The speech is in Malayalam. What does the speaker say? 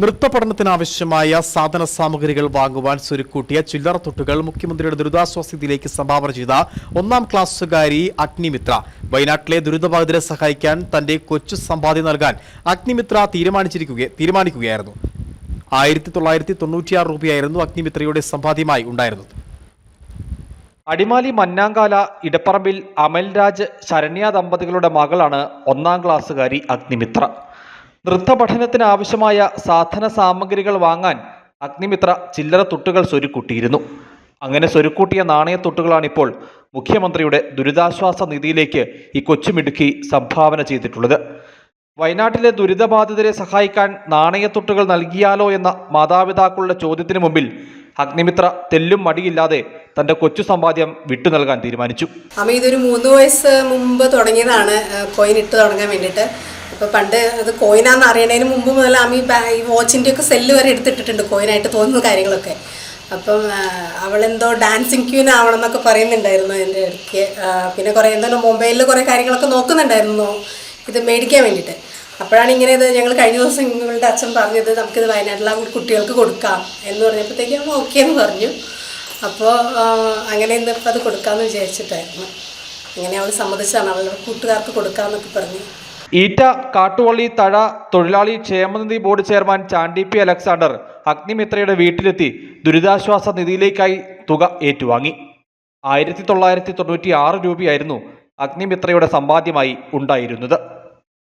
നൃത്ത പഠനത്തിനാവശ്യമായ സാധന സാമഗ്രികൾ വാങ്ങുവാൻ സ്വരുക്കൂട്ടിയ ചില്ലറ തൊട്ടുകൾ മുഖ്യമന്ത്രിയുടെ ദുരിതാശ്വാസ നിധിയിലേക്ക് സംഭാവന ചെയ്ത ഒന്നാം ക്ലാസ്സുകാരി അഗ്നിമിത്ര. വയനാട്ടിലെ ദുരിതബാധിതരെ സഹായിക്കാൻ തന്റെ കൊച്ചു സമ്പാദ്യം നൽകാൻ അഗ്നിമിത്ര തീരുമാനിച്ചിരിക്കുക തീരുമാനിക്കുകയായിരുന്നു. ആയിരത്തി തൊള്ളായിരത്തി തൊണ്ണൂറ്റിയാറ് രൂപയായിരുന്നു അഗ്നിമിത്രയുടെ സമ്പാദ്യമായി ഉണ്ടായിരുന്നത്. അടിമാലി മന്നാങ്കാല ഇടപ്പറമ്പിൽ അമൽരാജ് ശരണ്യ ദമ്പതികളുടെ മകളാണ് ഒന്നാം ക്ലാസ്സുകാരി അഗ്നിമിത്ര. നൃത്ത പഠനത്തിന് ആവശ്യമായ സാധന സാമഗ്രികൾ വാങ്ങാൻ അഗ്നിമിത്ര ചില്ലറ തുട്ടുകൾ സ്വരുക്കൂട്ടിയിരുന്നു. അങ്ങനെ സ്വരുക്കൂട്ടിയ നാണയത്തൊട്ടുകളാണിപ്പോൾ മുഖ്യമന്ത്രിയുടെ ദുരിതാശ്വാസ നിധിയിലേക്ക് ഈ കൊച്ചുമിടുക്കി സംഭാവന ചെയ്തിട്ടുള്ളത്. വയനാട്ടിലെ ദുരിതബാധിതരെ സഹായിക്കാൻ നാണയത്തൊട്ടുകൾ നൽകിയാലോ എന്ന മാതാപിതാക്കളുടെ ചോദ്യത്തിന് മുമ്പിൽ അഗ്നിമിത്ര തെല്ലും മടിയില്ലാതെ തന്റെ കൊച്ചു സമ്പാദ്യം വിട്ടു നൽകാൻ തീരുമാനിച്ചു. അമ്മ ഇതൊരു മൂന്ന് വയസ്സ് മുമ്പ് തുടങ്ങിയതാണ്. കോയിൻ ഇട്ട് തുടങ്ങാൻ വേണ്ടിയിട്ട്. അപ്പോൾ പണ്ട് അത് കോയിനാന്ന് അറിയണതിന് മുമ്പ് മുതൽ അമ്മ ഈ വാച്ചിന്റെ ഒക്കെ സെല്ല് വരെ എടുത്തിട്ടിട്ടുണ്ട് കോയിനായിട്ട് തോന്നുന്ന കാര്യങ്ങളൊക്കെ. അപ്പം അവളെന്തോ ഡാൻസിങ് ക്യൂൻ ആവണം എന്നൊക്കെ പറയുന്നുണ്ടായിരുന്നു എന്റെ ഇടയ്ക്ക് പിന്നെ കുറേ എന്തോ മൊബൈലിൽ കുറേ കാര്യങ്ങളൊക്കെ നോക്കുന്നുണ്ടായിരുന്നു ഇത് മേടിക്കാൻ വേണ്ടിയിട്ട്. അപ്പോഴാണ് ഇങ്ങനെ ഇത് ഞങ്ങൾ കഴിഞ്ഞ ദിവസം നിങ്ങളുടെ അച്ഛൻ പറഞ്ഞത് നമുക്കിത് വയനാട്ടിലെ കുട്ടികൾക്ക് കൊടുക്കാം എന്ന് പറഞ്ഞപ്പോഴത്തേക്കും അവൾ ഓക്കെ എന്ന് പറഞ്ഞു. അപ്പോൾ അങ്ങനെ ഇന്നിപ്പോൾ അത് കൊടുക്കാമെന്ന് വിചാരിച്ചിട്ടായിരുന്നു. അങ്ങനെ അവൾ സമ്മതിച്ചതാണ്. അവളുടെ കൂട്ടുകാർക്ക് കൊടുക്കാമെന്നൊക്കെ പറഞ്ഞു. ഈറ്റ കാട്ടുവള്ളി തഴ തൊഴിലാളി ക്ഷേമനിധി board chairman Chandy P Alexander അഗ്നിമിത്രയുടെ വീട്ടിലെത്തി ദുരിതാശ്വാസ നിധിയിലേക്കായി തുക ഏറ്റുവാങ്ങി. ആയിരത്തി തൊള്ളായിരത്തി തൊണ്ണൂറ്റി ആറ് രൂപയായിരുന്നു അഗ്നിമിത്രയുടെ സമ്പാദ്യമായി ഉണ്ടായിരുന്നത്.